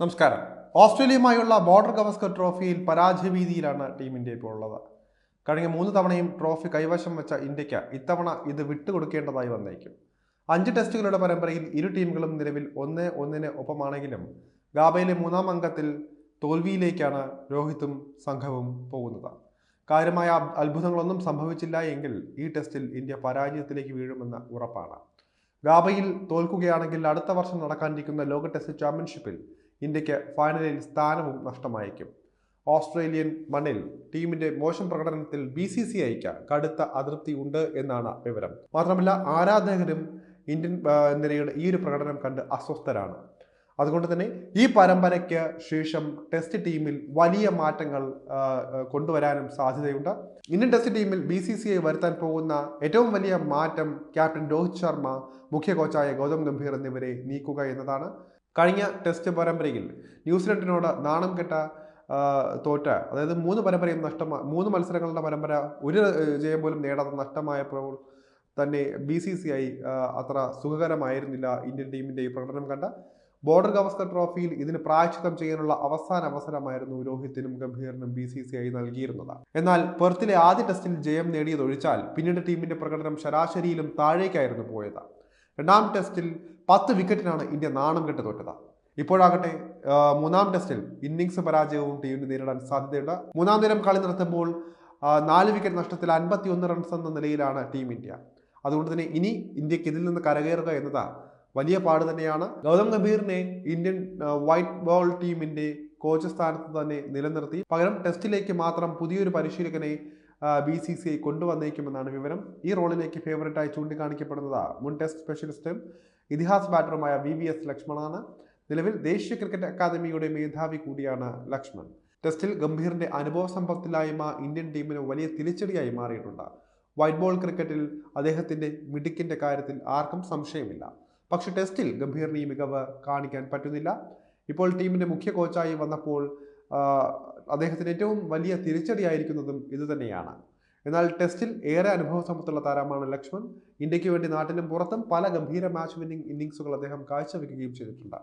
നമസ്കാരം. ഓസ്ട്രേലിയയുമായുള്ള ബോർഡർ ഗവസ്കർ ട്രോഫിയിൽ പരാജയഭീതിയിലാണ് team India ഇപ്പോൾ ഉള്ളത്. കഴിഞ്ഞ മൂന്ന് തവണയും ട്രോഫി കൈവശം വെച്ച ഇന്ത്യയ്ക്ക് ഇത്തവണ ഇത് വിട്ടുകൊടുക്കേണ്ടതായി വന്നേക്കും. അഞ്ച് ടെസ്റ്റുകളുടെ പരമ്പരയിൽ ഇരു ടീമുകളും നിലവിൽ ഒന്ന് ഒന്നിന് ഒപ്പമാണെങ്കിലും ഗാബയിലെ മൂന്നാം അംഗത്തിൽ തോൽവിയിലേക്കാണ് രോഹിത്തും സംഘവും പോകുന്നത്. കാര്യമായ അത്ഭുതങ്ങളൊന്നും സംഭവിച്ചില്ല എങ്കിൽ ഈ ടെസ്റ്റിൽ ഇന്ത്യ പരാജയത്തിലേക്ക് വീഴുമെന്ന് ഉറപ്പാണ്. ഗാബയിൽ തോൽക്കുകയാണെങ്കിൽ അടുത്ത വർഷം നടക്കാനിരിക്കുന്ന ലോക ടെസ്റ്റ് ചാമ്പ്യൻഷിപ്പിൽ ഇന്ത്യയ്ക്ക് ഫൈനലിൽ സ്ഥാനവും നഷ്ടമായേക്കും ഓസ്ട്രേലിയൻ മണ്ണിൽ ടീമിന്റെ മോശം പ്രകടനത്തിൽ ബി സി സി ഐക്ക് കടുത്ത അതൃപ്തി ഉണ്ട് എന്നാണ് വിവരം. മാത്രമല്ല ആരാധകരും ഇന്ത്യൻ നിരയുടെ ഈ ഒരു പ്രകടനം കണ്ട് അസ്വസ്ഥരാണ്. അതുകൊണ്ട് തന്നെ ഈ പരമ്പരയ്ക്ക് ശേഷം ടെസ്റ്റ് ടീമിൽ വലിയ മാറ്റങ്ങൾ കൊണ്ടുവരാനും സാധ്യതയുണ്ട്. ഇന്ത്യൻ ടെസ്റ്റ് ടീമിൽ ബി സി സി ഐ വരുത്താൻ പോകുന്ന ഏറ്റവും വലിയ മാറ്റം ക്യാപ്റ്റൻ രോഹിത് ശർമ്മ മുഖ്യ കോച്ചായ ഗൗതം ഗംഭീർ എന്നിവരെ നീക്കുക എന്നതാണ്. കഴിഞ്ഞ ടെസ്റ്റ് പരമ്പരയിൽ ന്യൂസിലൻഡിനോട് നാണം കെട്ട തോറ്റ അതായത് മൂന്ന് പരമ്പരയും നഷ്ടമായ മൂന്ന് മത്സരങ്ങളുടെ പരമ്പര ഒരു ജയം പോലും നേടാതെ നഷ്ടമായപ്പോൾ തന്നെ ബി സി സി ഐ അത്ര സുഖകരമായിരുന്നില്ല ഇന്ത്യൻ ടീമിന്റെ ഈ പ്രകടനം കണ്ട. ബോർഡർ ഗവസ്കർ ട്രോഫിയിൽ ഇതിന് പ്രായശ്ചിത്തം ചെയ്യാനുള്ള അവസാന അവസരമായിരുന്നു രോഹിത്തിനും ഗംഭീറിനും ബി സി സി ഐ നൽകിയിരുന്നത്. എന്നാൽ പെർത്തിലെ ആദ്യ ടെസ്റ്റിൽ ജയം നേടിയതൊഴിച്ചാൽ പിന്നീട് ടീമിന്റെ പ്രകടനം ശരാശരിയിലും താഴേക്കായിരുന്നു പോയത്. രണ്ടാം ടെസ്റ്റിൽ പത്ത് വിക്കറ്റിനാണ് ഇന്ത്യ നാണം കെട്ട് തോറ്റത്. ഇപ്പോഴാകട്ടെ മൂന്നാം ടെസ്റ്റിൽ ഇന്നിങ്സ് പരാജയവും ടീമിന് നേരിടാൻ സാധ്യതയുണ്ട്. മൂന്നാം നേരം കളി നടത്തുമ്പോൾ നാല് വിക്കറ്റ് നഷ്ടത്തിൽ അൻപത്തി ഒന്ന് റൺസ് എന്ന നിലയിലാണ് ടീം ഇന്ത്യ. അതുകൊണ്ട് തന്നെ ഇനി ഇന്ത്യയ്ക്ക് ഇതിൽ നിന്ന് കരകയറുക എന്നത് വലിയ പാട് തന്നെയാണ്. ഗൗതം ഗംഭീറിനെ ഇന്ത്യൻ വൈറ്റ് ബോൾ ടീമിന്റെ കോച്ച് സ്ഥാനത്ത് തന്നെ നിലനിർത്തി. പകരം ടെസ്റ്റിലേക്ക് മാത്രം പുതിയൊരു പരിശീലകനെ ബി സി സി ഐ കൊണ്ടുവന്നേക്കുമെന്നാണ് വിവരം. ഈ റോളിലേക്ക് ഫേവറേറ്റായി ചൂണ്ടിക്കാണിക്കപ്പെടുന്നത് മുൻ ടെസ്റ്റ് സ്പെഷ്യലിസ്റ്റും ഇതിഹാസ് ബാറ്ററുമായ വി വി എസ് ലക്ഷ്മണാണ് നിലവിൽ ദേശീയ ക്രിക്കറ്റ് അക്കാദമിയുടെ മേധാവി കൂടിയാണ് ലക്ഷ്മൺ. ടെസ്റ്റിൽ ഗംഭീറിന്റെ അനുഭവ സമ്പത്തില്ലായ്മ ഇന്ത്യൻ ടീമിന് വലിയ തിരിച്ചടിയായി മാറിയിട്ടുണ്ട്. വൈറ്റ് ബോൾ ക്രിക്കറ്റിൽ അദ്ദേഹത്തിന്റെ മിടുക്കിന്റെ കാര്യത്തിൽ ആർക്കും സംശയമില്ല. പക്ഷെ ടെസ്റ്റിൽ ഗംഭീറിന് ഈ മികവ് കാണിക്കാൻ പറ്റുന്നില്ല. ഇപ്പോൾ ടീമിന്റെ മുഖ്യ കോച്ചായി വന്നപ്പോൾ അദ്ദേഹത്തിന് ഏറ്റവും വലിയ തിരിച്ചടിയായിരിക്കുന്നതും ഇതുതന്നെയാണ് എന്നാൽ ടെസ്റ്റിൽ ഏറെ അനുഭവ സമ്പത്തുള്ള താരമാണ് ലക്ഷ്മൺ. ഇന്ത്യയ്ക്ക് വേണ്ടി നാട്ടിലും പുറത്തും പല ഗംഭീര മാച്ച് വിന്നിംഗ് ഇന്നിംഗ്സുകൾ അദ്ദേഹം കാഴ്ചവെക്കുകയും ചെയ്തിട്ടുണ്ട്.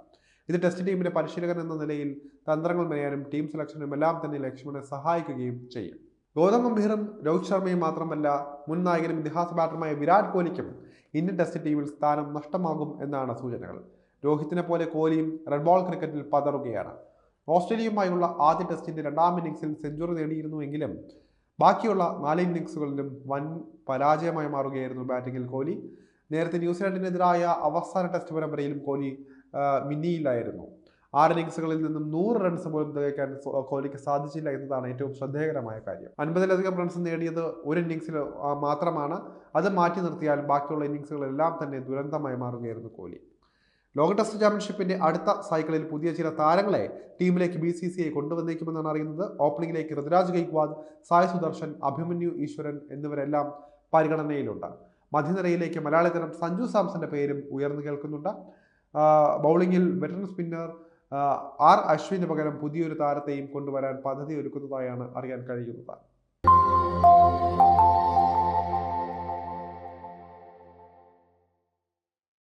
ഇത് ടെസ്റ്റ് ടീമിന്റെ പരിശീലകൻ എന്ന നിലയിൽ തന്ത്രങ്ങൾ മെനയാനും ടീം സെലക്ഷനും എല്ലാം തന്നെ ലക്ഷ്മണെ സഹായിക്കുകയും ചെയ്യും. ഗൗതം ഗംഭീറും രോഹിത് ശർമ്മയും മാത്രമല്ല മുൻ നായകനും ഇതിഹാസ ബാറ്ററുമായ വിരാട് കോഹ്ലിക്കും ഇന്ത്യൻ ടെസ്റ്റ് ടീമിൽ സ്ഥാനം നഷ്ടമാകും എന്നാണ് സൂചനകൾ. രോഹിത്തിനെ പോലെ കോഹ്ലിയും റെഡ് ബോൾ ക്രിക്കറ്റിൽ പതറുകയാണ്. ഓസ്ട്രേലിയയുമായുള്ള ആദ്യ ടെസ്റ്റിന്റെ രണ്ടാം ഇന്നിങ്സിൽ സെഞ്ചുറി നേടിയിരുന്നുവെങ്കിലും ബാക്കിയുള്ള നാല് ഇന്നിങ്സുകളിലും വൻ പരാജയമായി മാറുകയായിരുന്നു ബാറ്റിങ്ങിൽ കോഹ്ലി. നേരത്തെ ന്യൂസിലാൻഡിനെതിരായ അവസാന ടെസ്റ്റ് പരമ്പരയിലും കോഹ്ലി മിന്നിയില്ലായിരുന്നു. ആറ് ഇന്നിങ്സുകളിൽ നിന്നും നൂറ് റൺസ് പോലും തികയ്ക്കാൻ കോഹ്ലിക്ക് സാധിച്ചില്ല എന്നതാണ് ഏറ്റവും ശ്രദ്ധേയകരമായ കാര്യം. അൻപതിലധികം റൺസ് നേടിയത് ഒരു ഇന്നിങ്സിൽ മാത്രമാണ്. അത് മാറ്റി നിർത്തിയാൽ ബാക്കിയുള്ള ഇന്നിങ്സുകളെല്ലാം തന്നെ ദുരന്തമായി മാറുകയായിരുന്നു കോഹ്ലി. ലോക ടെസ്റ്റ് ചാമ്പ്യൻഷിപ്പിന്റെ അടുത്ത സൈക്കിളിൽ പുതിയ ചില താരങ്ങളെ ടീമിലേക്ക് ബി സി സി ഐ കൊണ്ടുവന്നേക്കുമെന്നാണ് അറിയുന്നത്. ഓപ്പണിംഗിലേക്ക് ഋതുരാജ് ഗൈക്വാദ് സായ് സുദർശൻ അഭിമന്യു ഈശ്വരൻ എന്നിവരെല്ലാം പരിഗണനയിലുണ്ട്. മധ്യനിരയിലേക്ക് മലയാളി താരം സഞ്ജു സാംസന്റെ പേരും ഉയർന്നു കേൾക്കുന്നുണ്ട്. ബൗളിംഗിൽ വെറ്ററൻ സ്പിന്നർ ആർ അശ്വിന് പകരം പുതിയൊരു താരത്തെയും കൊണ്ടുവരാൻ പദ്ധതി ഒരുക്കുന്നതായാണ് അറിയാൻ കഴിയുന്നത്.